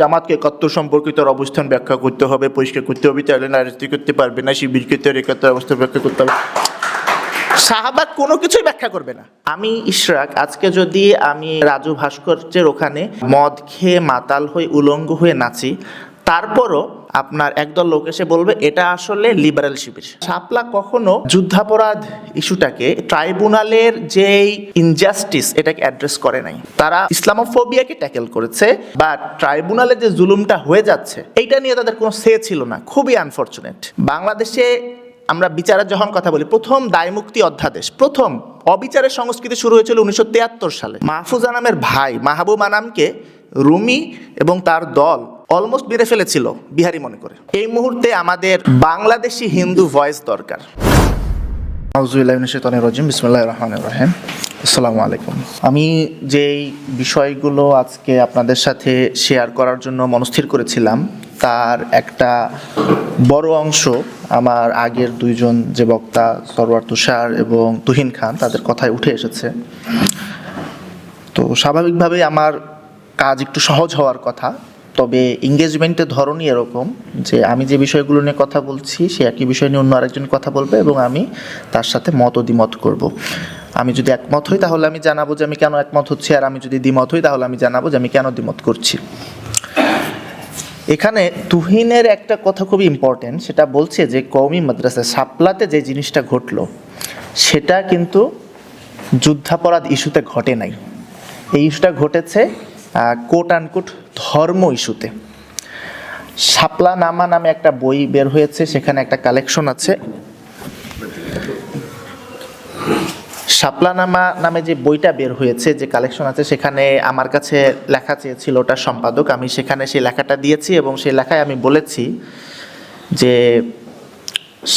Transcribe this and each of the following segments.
জামাতকে একাত্তর সম্পর্কিত অবস্থান ব্যাখ্যা করতে হবে পরিষ্কার করতে হবে, তাহলে রাজনীতি করতে পারবে না শিবিরকে তার একাত্তর অবস্থান ব্যাখ্যা করতে হবে। শাহবাগ কোনো কিছুই ব্যাখ্যা করবে না। আমি ইশরাক, আজকে যদি আমি রাজু ভাস্কর্যের ওখানে মদ খেয়ে মাতাল হয়ে, উলঙ্গ হয়ে নাচি, তারপরও আপনার একদল লোক এসে বলবে, এটা আসলে লিবারেল শিবির। শাপলা কখনো যুদ্ধাপরাধ ইস্যুটাকে ট্রাইব্যুনালের যেই ইনজাস্টিস এটাকে অ্যাড্রেস করে নাই। তারা ইসলামোফোবিয়াকে ট্যাকেল করেছে বা ট্রাইব্যুনালে যে জুলুমটা হয়ে যাচ্ছে, এইটা নিয়ে তাদের কোনো সে ছিল না। খুবই আনফর্চুনেট বাংলাদেশে আমরা বিচারের যখন কথা বলি, প্রথম দায়মুক্তি অধ্যাদেশ, প্রথম অবিচারের সংস্কৃতি শুরু হয়েছিল উনিশশো তিয়াত্তর সালে। মাহফুজ আনামের ভাই, মাহবুব আনামকে রুমি এবং তার দল অলমোস্ট মেরে ফেলেছিল, বিহারি মনে করে। এই মুহূর্তে আমাদের বাংলাদেশি হিন্দু ভয়েস দরকার। রাজিম আসসালামু আলাইকুম। আমি যেই বিষয়গুলো আজকে আপনাদের সাথে শেয়ার করার জন্য মনস্থির করেছিলাম, তার একটা বড় অংশ আমার আগের দুইজন যে বক্তা, সরওয়ার তুষার এবং তুহিন খান, তাদের কথায় উঠে এসেছে। তো স্বাভাবিকভাবেই আমার কাজ একটু সহজ হওয়ার কথা। তবে এঙ্গেজমেন্টের ধরনই এরকম যে আমি যে বিষয়গুলো নিয়ে কথা বলছি, সে একই বিষয় নিয়ে অন্য আরেকজন কথা বলবে এবং আমি তার সাথে মত দ্বিমত করব। আমি যদি একমত হই তাহলে আমি জানাব যে আমি কেন একমত হচ্ছি, আর আমি যদি দ্বিমত হই তাহলে আমি জানাব যে আমি কেন দ্বিমত করছি। এখানে তুহিনের একটা কথা খুবই ইম্পর্টেন্ট সেটা বলছে যে কওমি মাদ্রাসা সাপলাতে যে জিনিসটা ঘটলো, সেটা কিন্তু যুদ্ধাপরাধ ইস্যুতে ঘটে নাই। এই ইস্যুটা ঘটেছে কোট আনকোট ধর্ম ইস্যুতে। শাপলা নামা নামে একটা বই বের হয়েছে, সেখানে একটা কালেকশন আছে। শাপলানামা নামে যে বইটা বের হয়েছে, যে কালেকশন আছে, সেখানে আমার কাছে লেখা চেয়েছিল ওটার সম্পাদক। আমি সেখানে সেই লেখাটা দিয়েছি এবং সেই লেখায় আমি বলেছি যে,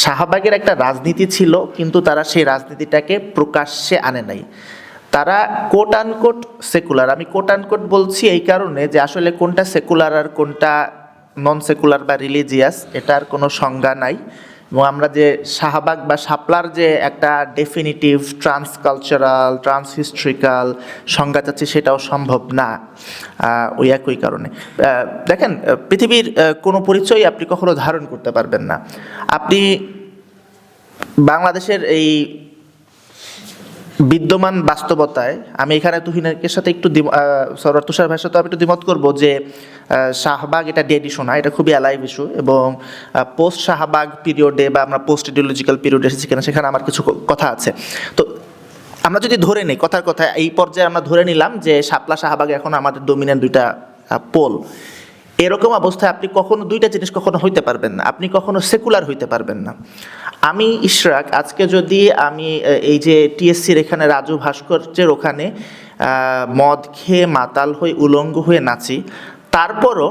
শাহবাগের একটা রাজনীতি ছিল, কিন্তু তারা সেই রাজনীতিটাকে প্রকাশ্যে আনে নাই। তারা কোট আনকোট সেকুলার আমি কোট আনকোট বলছি এই কারণে যে আসলে কোনটা সেকুলার আর কোনটা নন সেকুলার বা রিলিজিয়াস এটার কোনো সংজ্ঞা নাই। এবং আমরা যে শাহবাগ বা শাপলার যে একটা definitive trans cultural trans historical সংজ্ঞা চাচ্ছি, সেটাও সম্ভব না ওই একই কারণে। দেখেন পৃথিবীর কোনো পরিচয় আপনি কখনো ধারণ করতে পারবেন না। আপনি বাংলাদেশের এই বিদ্যমান বাস্তবতায় আমি এখানে তুহিনের সাথে একটু দ্বিম- তুষার ভাইয়ের সাথে আমি একটু দ্বিমত করব যে শাহবাগ এটা ডেড ইস্যু না, এটা খুবই অ্যালাইভ ইস্যু এবং পোস্ট শাহবাগ পিরিয়ডে বা আমরা পোস্ট ইডিওলজিক্যাল পিরিয়ডে এসেছি কিনা সেখানে আমার কিছু কথা আছে। তো আমরা যদি ধরে নিই, কথার কথা, এই পর্যায়ে আমরা ধরে নিলাম যে শাপলা শাহবাগ এখন আমাদের ডোমিনেন্ট দুইটা পোল এরকম অবস্থায় আপনি কখনো দুইটা জিনিস কখনো হইতে পারবেন না, আপনি কখনো সেকুলার হইতে পারবেন না। আমি ইশরাক, আজকে যদি আমি এই যে টিএসসির এখানে রাজু ভাস্কর্যের ওখানে মদ খেয়ে মাতাল হয়ে উলঙ্গ হয়ে নাচি, তারপরও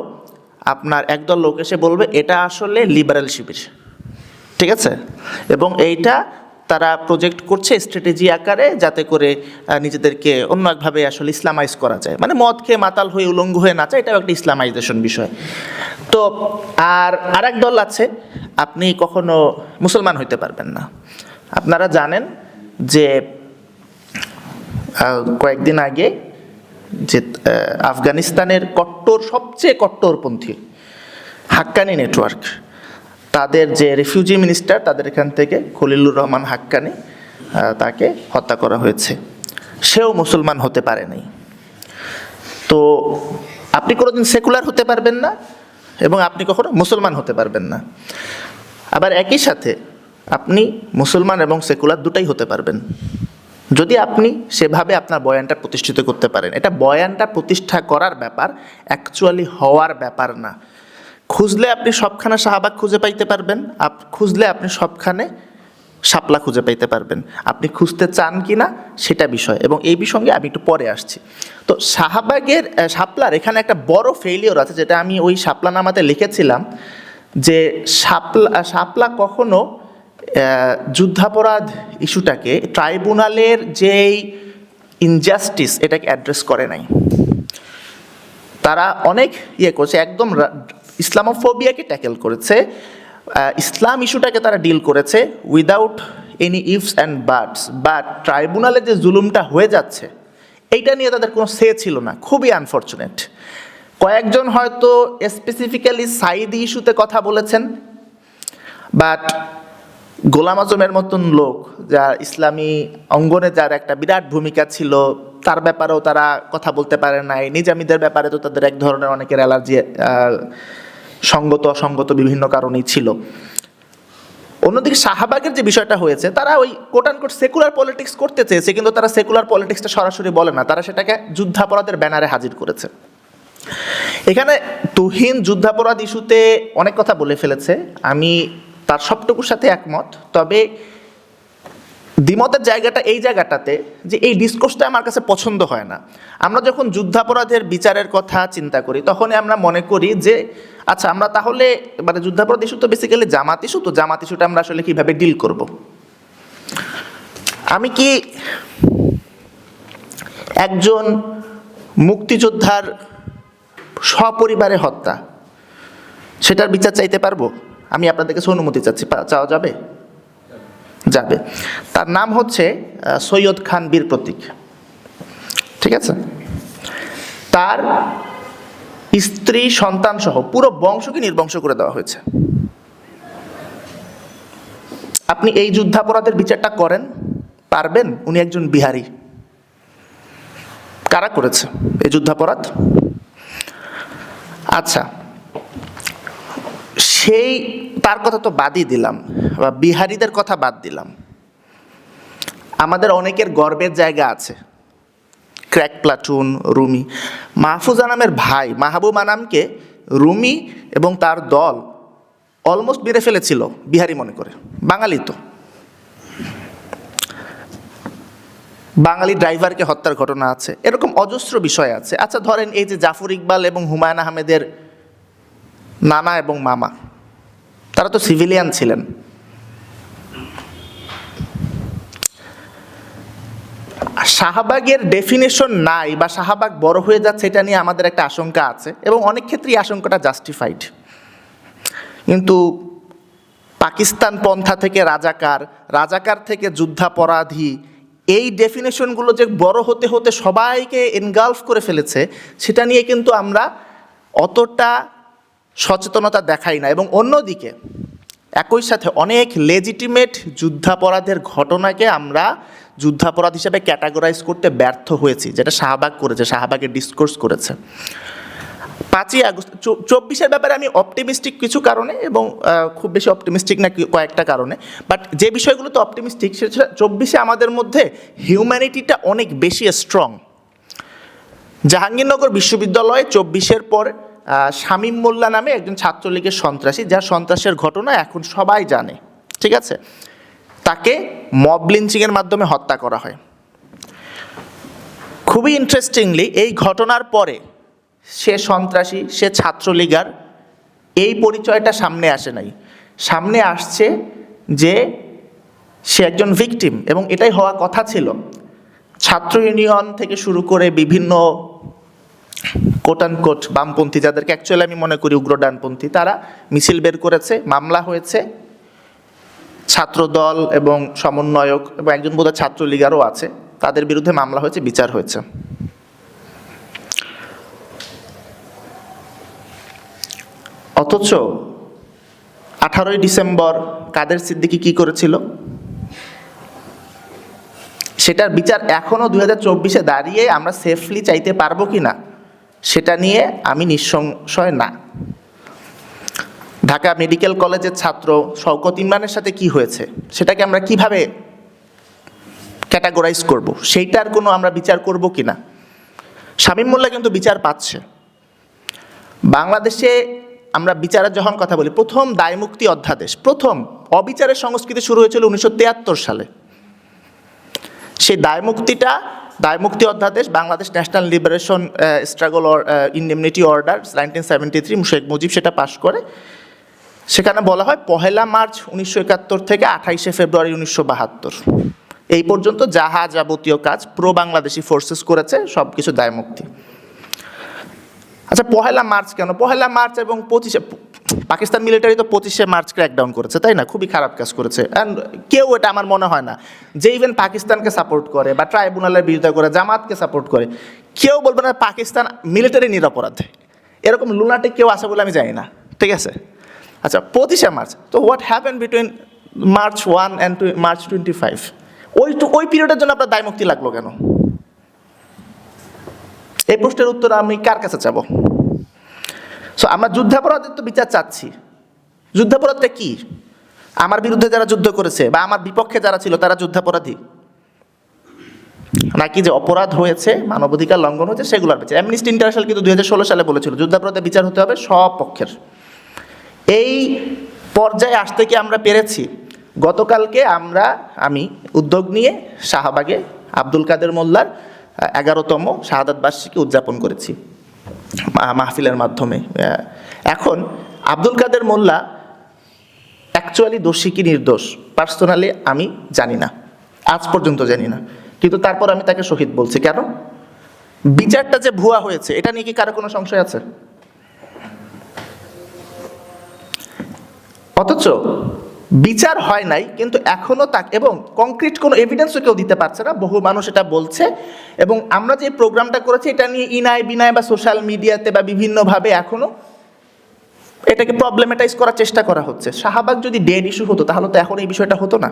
আপনার একদল লোক এসে বলবে, এটা আসলে লিবারেল শিবির। ঠিক আছে? এবং এইটা তারা প্রজেক্ট করছে স্ট্র্যাটেজি আকারে যাতে করে নিজেদেরকে অন্য একভাবে আসলে ইসলামাইজ করা যায়। মানে মদ খেয়ে মাতাল হয়ে উলঙ্গ হয়ে নাচা, এটাও একটা ইসলামাইজেশন বিষয়। তো, আর আরেক দল আছে আপনি কখনো মুসলমান হইতে পারবেন না। আপনারা জানেন যে কয়েকদিন আগে যে আফগানিস্তানের কট্টর, সবচেয়ে কট্টরপন্থী হাক্কানি নেটওয়ার্ক, তাদের যে রিফিউজি মিনিস্টার, তাদের এখান থেকে খলিলুর রহমান হাক্কানি তাকে হত্যা করা হয়েছে। সেও মুসলমান হতে পারে নাই। তো আপনি কোনোদিন সেকুলার হতে পারবেন না এবং আপনি কখনো মুসলমান হতে পারবেন না। আবার একই সাথে আপনি মুসলমান এবং সেকুলার দুটাই হতে পারবেন। যদি আপনি সেভাবে আপনার বয়ানটা প্রতিষ্ঠিত করতে পারেন এটা বয়ানটা প্রতিষ্ঠা করার ব্যাপার অ্যাকচুয়ালি হওয়ার ব্যাপার না। খুঁজলে আপনি সবখানে শাহবাগ খুঁজে পাইতে পারবেন আপ খুঁজলে আপনি সবখানে শাপলা খুঁজে পাইতে পারবেন। আপনি খুঁজতে চান কি না সেটা বিষয় এবং এই বিষয়ে আমি একটু পরে আসছি। তো শাহবাগের আহ, শাপলার এখানে একটা বড় ফেইলিওর আছে যেটা আমি ওই শাপলা নামাতে লিখেছিলাম। যে শাপলা শাপলা কখনো যুদ্ধাপরাধ ইস্যুটাকে ট্রাইব্যুনালের যেই ইনজাস্টিস এটাকে অ্যাড্রেস করে নাই। তারা অনেক ইয়ে করছে, একদম ইসলামোফোবিয়াকে ট্যাকেল করেছে ইসলাম ইস্যুটাকে তারা ডিল করেছে without any ifs and buts but ট্রাইব্যুনালে যে জুলুমটা হয়ে যাচ্ছে, এইটা নিয়ে তাদের কোনো সে ছিল না, খুবই আনফর্চুনেট কয়েকজন হয়তো স্পেসিফিক্যালি সাইদি ইস্যুতে কথা বলেছেন বাট গোলাম আজমের মতন লোক যার ইসলামী অঙ্গনে যার একটা বিরাট ভূমিকা ছিল, তার ব্যাপারেও তারা কথা বলতে পারে নাই। নিজামীদের ব্যাপারে তো তাদের এক ধরনের অনেকের অ্যালার্জি সঙ্গত অসঙ্গত বিভিন্ন কারণেই ছিল। অন্যদিকে শাহবাগের যে বিষয়টা হয়েছে, তারা ওই কোট কোট সেকুলার পলিটিক্স করতে চেয়েছে, কিন্তু তারা সেকুলার পলিটিক্সটা সরাসরি বলে না। তারা সেটাকে যুদ্ধাপরাধের ব্যানারে হাজির করেছে। এখানে তুহিন যুদ্ধাপরাধ ইস্যুতে অনেক কথা বলে ফেলেছে। আমি তার সবটুকুর সাথে একমত। তবে দ্বিমতের জায়গাটা এই জায়গাটাতে যে এই ডিসকোর্সটা আমার কাছে পছন্দ হয় না। আমরা যখন যুদ্ধাপরাধের বিচারের কথা চিন্তা করি, তখনই আমরা মনে করি যে আচ্ছা আমরা তাহলে মানে যুদ্ধাপরাধ ইস্যু তো বেসিক্যালি জামাত ইস্যু, তো জামাত ইস্যুটা আমরা আসলে কীভাবে ডিল করব? আমি কি একজন মুক্তিযোদ্ধার সপরিবারে হত্যা। সেটার বিচার চাইতে পারব? আমি আপনাদের কাছে অনুমতি চাচ্ছি। চাওয়া যাবে? যাবে। তার নাম হচ্ছে সৈয়দ খান বীর প্রতীক। ঠিক আছে? তার স্ত্রী, সন্তান সহ পুরো বংশকে নির্বংশ করে দেওয়া হয়েছে। আপনি এই যুদ্ধাপরাধের বিচারটা করেন? পারবেন? উনি একজন বিহারি। কারা করেছে এই যুদ্ধাপরাধ? আচ্ছা সেই, তার কথা তো বাদই দিলাম, বা বিহারিদের কথা বাদ দিলাম। আমাদের অনেকের গর্বের জায়গা আছে। Crack platoon, Rumi. মাহফুজ আনামের ভাই, মাহবুব আনামকে রুমি এবং তার দল অলমোস্ট মেরে ফেলেছিল, বিহারি মনে করে। বাঙালি তো। বাঙালি ড্রাইভারকে হত্যার ঘটনা আছে। এরকম অজস্র বিষয় আছে। আচ্ছা ধরেন এই যে জাফর ইকবাল এবং হুমায়ুন আহমেদের নানা এবং মামা, তারা তো সিভিলিয়ান ছিলেন। শাহবাগের ডেফিনেশন নাই বা শাহবাগ বড় হয়ে যাচ্ছে, এটা নিয়ে আমাদের একটা আশঙ্কা আছে এবং অনেক ক্ষেত্রেই আশঙ্কাটা জাস্টিফাইড কিন্তু পাকিস্তান পন্থা থেকে রাজাকার রাজাকার থেকে যুদ্ধাপরাধী এই ডেফিনেশনগুলো যে বড় হতে হতে সবাইকে এনগালফ করে ফেলেছে, সেটা নিয়ে কিন্তু আমরা অতটা সচেতনতা দেখাই না। এবং অন্যদিকে, একই সাথে অনেক লেজিটিমেট যুদ্ধাপরাধের ঘটনাকে আমরা যুদ্ধাপরাধ হিসেবে ক্যাটাগরাইজ করতে ব্যর্থ হয়েছি, যেটা শাহবাগ করেছে, শাহবাগের ডিসকোর্স করেছে। পাঁচই আগস্ট চব্বিশের ব্যাপারে আমি অপটিমিস্টিক কিছু কারণে এবং খুব বেশি অপটিমিস্টিক না কয়েকটা কারণে। বাট যে বিষয়গুলোতে অপটিমিস্টিক সেটা চব্বিশে আমাদের মধ্যে হিউম্যানিটিটা অনেক বেশি স্ট্রং জাহাঙ্গীরনগর বিশ্ববিদ্যালয়ে চব্বিশের পর শামীম মোল্লা নামে একজন ছাত্রলীগের সন্ত্রাসী, যার সন্ত্রাসের ঘটনা এখন সবাই জানে, ঠিক আছে? তাকে মব লিঞ্চিংয়ের মাধ্যমে হত্যা করা হয়। খুবই ইন্টারেস্টিংলি এই ঘটনার পরে সে সন্ত্রাসী, সে ছাত্রলীগার, এই পরিচয়টা সামনে আসে নাই। সামনে আসছে যে সে একজন ভিকটিম এবং এটাই হওয়া কথা ছিল। ছাত্র ইউনিয়ন থেকে শুরু করে বিভিন্ন কোটান কোট বামপন্থী, যাদেরকে অ্যাকচুয়ালি আমি মনে করি উগ্র ডানপন্থী, তারা মিছিল বের করেছে, মামলা হয়েছে। ছাত্রদল এবং সমন্বয়ক এবং একজন বোধহয় ছাত্রলীগারও আছে, তাদের বিরুদ্ধে মামলা হয়েছে, বিচার হয়েছে। অথচ আঠারোই ডিসেম্বর কাদের সিদ্দিকি কি করেছিল? সেটার বিচার এখনও দুই হাজার চব্বিশে দাঁড়িয়ে আমরা সেফলি চাইতে পারব কি না, সেটা নিয়ে আমি নিঃসংশয় না। ঢাকা মেডিকেল কলেজের ছাত্র শওকত ইমরানের সাথে কি হয়েছে, সেটাকে আমরা কীভাবে ক্যাটাগরাইজ করব, সেইটার কোনো আমরা বিচার করব কি না? শামীম মোল্লা কিন্তু বিচার পাচ্ছে। বাংলাদেশে আমরা বিচারের যখন কথা বলি, প্রথম দায়মুক্তি অধ্যাদেশ, প্রথম অবিচারের সংস্কৃতি শুরু হয়েছিল উনিশশো তিয়াত্তর সালে। সেই দায়মুক্তিটা, দায়মুক্তি অধ্যাদেশ, Bangladesh national liberation struggle indemnity order, nineteen seventy three Sheikh Mujib সেটা পাশ করে। সেখানে বলা হয় পহেলা মার্চ উনিশশো একাত্তর থেকে আঠাইশে ফেব্রুয়ারি উনিশশো বাহাত্তর। এই পর্যন্ত যাহা যাবতীয় কাজ প্রো বাংলাদেশি ফোর্সেস করেছে সব কিছু দায়মুক্তি। আচ্ছা পহেলা মার্চ কেন? পহেলা মার্চ এবং পঁচিশে পাকিস্তান মিলিটারি তো পঁচিশে মার্চ ক্র্যাকডাউন করেছে, তাই না? খুবই খারাপ কাজ করেছে। অ্যান্ড কেউ এটা আমার মনে হয় না যে ইভেন পাকিস্তানকে সাপোর্ট করে বা ট্রাইব্যুনালের বিরোধিতা করে, জামাতকে সাপোর্ট করে, কেউ বলবে না পাকিস্তান মিলিটারি নিরাপরাধ। এরকম লুনাটিক কেউ আছে বলে আমি জানি না, ঠিক আছে? আচ্ছা পঁচিশে মার্চ, তো what happen between March one and March twenty five ওই ওই পিরিয়ডের জন্য আপনার দায় মুক্তি লাগল কেন? এই প্রশ্নের উত্তর আমি কার কাছে চাবো? সো আমরা যুদ্ধাপরাধের তো বিচার চাচ্ছি। যুদ্ধাপরাধটা কি? আমার বিরুদ্ধে যারা যুদ্ধ করেছে বা আমার বিপক্ষে যারা ছিল, তারা যুদ্ধাপরাধী? নাকি যে অপরাধ হয়েছে, মানবাধিকার লঙ্ঘন হয়েছে সেগুলোর বিচার। অ্যামনিস্টি ইন্টারন্যাশনাল কিন্তু দুই হাজার ষোলো সালে বলেছিল যুদ্ধাপরাধের বিচার হতে হবে সব পক্ষের। এই পর্যায়ে আসতে কি আমরা পেরেছি? গতকালকে আমরা, আমি উদ্যোগ নিয়ে শাহবাগে আব্দুল কাদের মোল্লার এগারোতম শাহাদাত বার্ষিকী উদযাপন করেছি মাহফিলের মাধ্যমে। এখন আব্দুল কাদের মোল্লা অ্যাকচুয়ালি দোষী কি নির্দোষ? পার্সোনালি আমি জানি না। আজ পর্যন্ত জানি না। কিন্তু তারপর আমি তাকে শহীদ বলছি। কেন? বিচারটা যে ভুয়া হয়েছে, এটা নিয়ে কি কারও কোনো সংশয় আছে? অথচ বিচার হয় নাই, কিন্তু এখনও তাকে, এবং কংক্রিট কোনো এভিডেন্সও কেউ দিতে পারছে না। বহু মানুষ এটা বলছে, এবং আমরা যে প্রোগ্রামটা করেছি, এটা নিয়ে ইনায় বিনায় বা সোশ্যাল মিডিয়াতে বা বিভিন্নভাবে এখনও এটাকে প্রবলেমেটাইজ করার চেষ্টা করা হচ্ছে। শাহবাগ যদি ডেড ইস্যু হতো, তাহলে তো এখন এই বিষয়টা হতো না।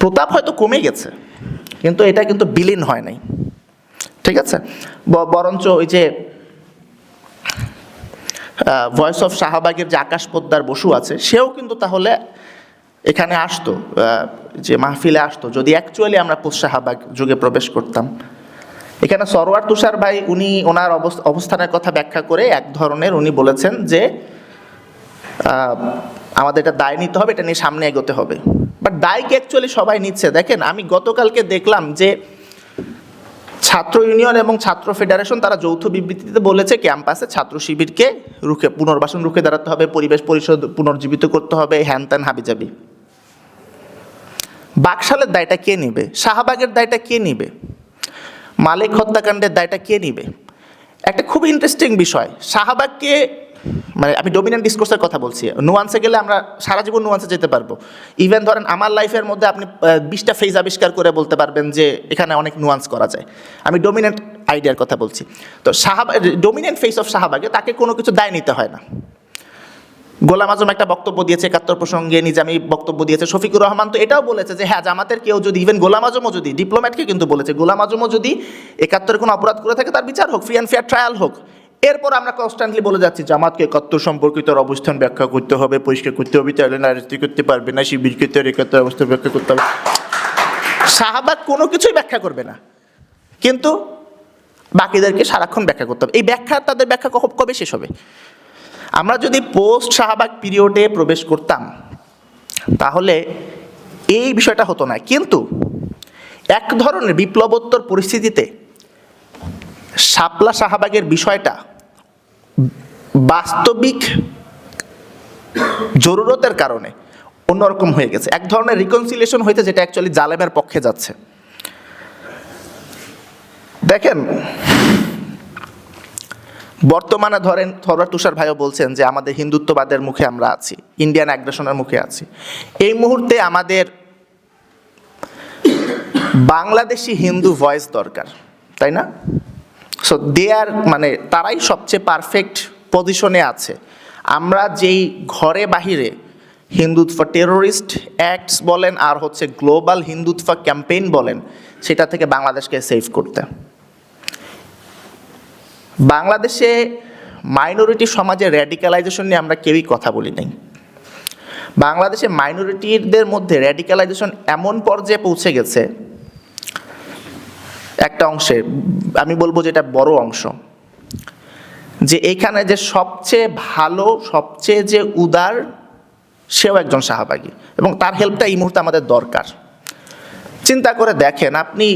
প্রতাপ হয়তো কমে গেছে, কিন্তু এটা কিন্তু বিলীন হয় নাই। ঠিক আছে? বরঞ্চ ওই যে ভয়েস অফ শাহবাগের যে আকাশ পোদ্দার বসু আছে, সেও কিন্তু তাহলে এখানে আসতো যে মাহফিলে আসতো। যদি অ্যাকচুয়ালি আমরা পোস্ট শাহবাগ যুগে প্রবেশ করতাম। এখানে সরোয়ার তুষার ভাই, উনি ওনার অবস- অবস্থানের কথা ব্যাখ্যা করে এক ধরনের উনি বলেছেন যে আমাদের এটা দায় নিতে হবে, এটা নিয়ে সামনে এগোতে হবে। বাট দায়কে অ্যাকচুয়ালি সবাই নিচ্ছে। দেখেন, আমি গতকালকে দেখলাম যে ছাত্র ইউনিয়ন এবং ছাত্র ফেডারেশন তারা যৌথ বিবৃতিতে বলেছে, ক্যাম্পাসে ছাত্র শিবিরকে রুখে, পুনর্বাসন রুখে দাঁড়াতে হবে, পরিবেশ পরিষদ পুনর্জীবিত করতে হবে, হ্যান ত্যান হাবিজাবি। বাকশালের দায়টা কে নিবে? শাহবাগের দায়টা কে নিবে? মালিক হত্যাকাণ্ডের দায়টা কে নিবে? একটা খুব ইন্টারেস্টিং বিষয়, শাহবাগকে মানে আমি ডোমিনেন্ট ডিসকোর্সের কথা বলছি। নুয়ান্সে গেলে আমরা সারা জীবন নুয়ান্সে যেতে পারব। ইভেন ধরেন আমার লাইফের মধ্যে আপনি বিশটা ফেজ আবিষ্কার করে বলতে পারবেন যে এখানে অনেক নুয়ান্স করা যায়। আমি ডোমিনেন্ট আইডিয়ার কথা বলছি। তো শাহবাগ ডোমিনেন্ট ফেস অফ শাহবাগে তাকে কোনো কিছু দায় নিতে হয় না। গোলাম আজম একটা বক্তব্য দিয়েছে একাত্তর প্রসঙ্গে, নিজামি বক্তব্য দিয়েছে, শফিকুর রহমান তো এটাও বলেছে যে হ্যাঁ জামাতের কেউ যদি ইভেন গোলাম আজমও যদি ডিপ্লোম্যাটকে কিন্তু বলেছে, গোলাম আজমও যদি একাত্তরে কোনো অপরাধ করে থাকে, তার বিচার হোক ফ্রি অ্যান্ড ফেয়ার ট্রায়াল হোক এরপর আমরা কনস্ট্যান্টলি বলে যাচ্ছি, জামাতকে একাত্তর সম্পর্কিত অবস্থান ব্যাখ্যা করতে হবে পরিষ্কার করতে হবে, তাহলে নারাজতি করতে পারবে না, শিবিরকে তার একাত্তর অবস্থান ব্যাখ্যা করতে হবে। শাহবাগ কোনো কিছুই ব্যাখ্যা করবে না। কিন্তু বাকিদেরকে সারাক্ষণ ব্যাখ্যা করতে হবে। এই ব্যাখ্যা তাদের ব্যাখ্যা কবে শেষ হবে? আমরা যদি পোস্ট শাহবাগ পিরিয়ডে প্রবেশ করতাম, তাহলে এই বিষয়টা হতো না। কিন্তু এক ধরনের বিপ্লবোত্তর পরিস্থিতিতে শাপলা শাহবাগের বিষয়টা বাস্তবিক জরুরতের কারণে অন্যরকম হয়ে গেছে। এক ধরনের রিকনসিলিয়েশন হয়েছে যেটা অ্যাকচুয়ালি জালেমের পক্ষে যাচ্ছে। দেখেন, বর্তমানে ধরেন থরওয়ার তুষার ভাইও বলছেন যে আমাদের হিন্দুত্ববাদের মুখে আমরা আছি ইন্ডিয়ান অ্যাগ্রেশনের মুখে আছি। এই মুহূর্তে আমাদের বাংলাদেশি হিন্দু ভয়েস দরকার, তাই না? সো দে আর মানে তারাই সবচেয়ে পারফেক্ট পজিশনে আছে। আমরা যেই ঘরে বাহিরে হিন্দুত্ব টেরোরিস্ট অ্যাক্টস বলেন, আর হচ্ছে গ্লোবাল হিন্দুত্ব ক্যাম্পেইন বলেন, সেটা থেকে বাংলাদেশকে সেভ করতে। বাংলাদেশে মাইনরিটি সমাজের র্যাডিক্যালাইজেশন নিয়ে আমরা কেউই কথা বলি নাই। বাংলাদেশে মাইনরিটিদের মধ্যে র্যাডিক্যালাইজেশন এমন পর্যায়ে পৌঁছে গেছে একটা অংশে, আমি বলব যে এটা বড় অংশ, যে এইখানে যে সবচেয়ে ভালো, সবচেয়ে যে উদার, সেও একজন শাহবাগী এবং তার হেল্পটা এই মুহূর্তে আমাদের দরকার। চিন্তা করে দেখেন, আপনি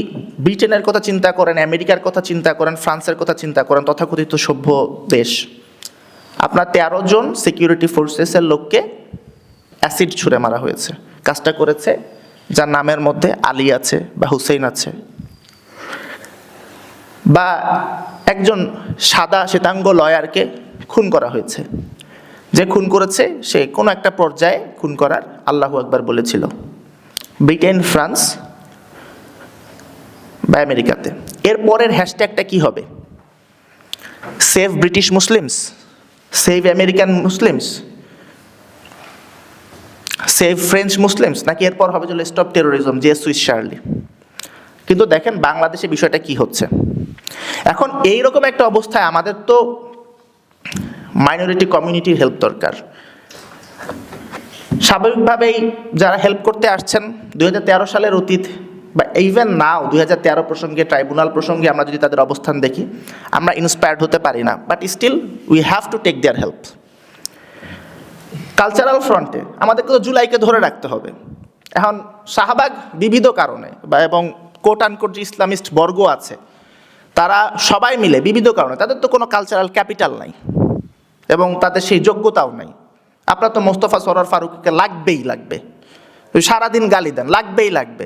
ব্রিটেনের কথা চিন্তা করেন, আমেরিকার কথা চিন্তা করেন, ফ্রান্সের কথা চিন্তা করেন, তথাকথিত সভ্য দেশ। আপনার তেরো জন সিকিউরিটি ফোর্সেসের লোককে অ্যাসিড ছুঁড়ে মারা হয়েছে। কাজটা করেছে, যার নামের মধ্যে আলী আছে বা হুসেইন আছে। বা একজন সাদা শ্বেতাঙ্গ লয়ারকে খুন করা হয়েছে। যে খুন করেছে, সে কোনো একটা পর্যায়ে খুন করার আল্লাহু একবার বলেছিল। ব্রিটেন, ফ্রান্স বা আমেরিকাতে। এর পরের হ্যাশট্যাগটা কি হবে? Save British Muslims, save American Muslims, save French Muslims, নাকি এরপর হবে যে স্টপ টেরোরিজম যে সুইস শার্লি। কিন্তু দেখেন বাংলাদেশে বিষয়টা কি হচ্ছে। এখন এই রকম একটা অবস্থায় আমাদের তো মাইনরিটি কমিউনিটির হেল্প দরকার। স্বাভাবিকভাবেই যারা হেল্প করতে আসছেন, দুই হাজার তেরো সালের অতীত বা ইভেন নাও দুই হাজার তেরো প্রসঙ্গে ট্রাইব্যুনাল প্রসঙ্গে আমরা যদি তাদের অবস্থান দেখি, আমরা ইন্সপায়ার্ড হতে পারি না। But still we have to take their help cultural ফ্রন্টে আমাদেরকে তো জুলাইকে ধরে রাখতে হবে। এখন শাহবাগ বিবিধ কারণে বা এবং কোট আনকোট যে ইসলামিস্ট বর্গ আছে তারা সবাই মিলে বিবিধ কারণে, তাদের তো কোনো কালচারাল ক্যাপিটাল নাই এবং তাদের সেই যোগ্যতাও নাই। আপনার তো মোস্তফা সরার ফারুককে লাগবেই লাগবে। সারাদিন গালি দেন, লাগবেই লাগবে।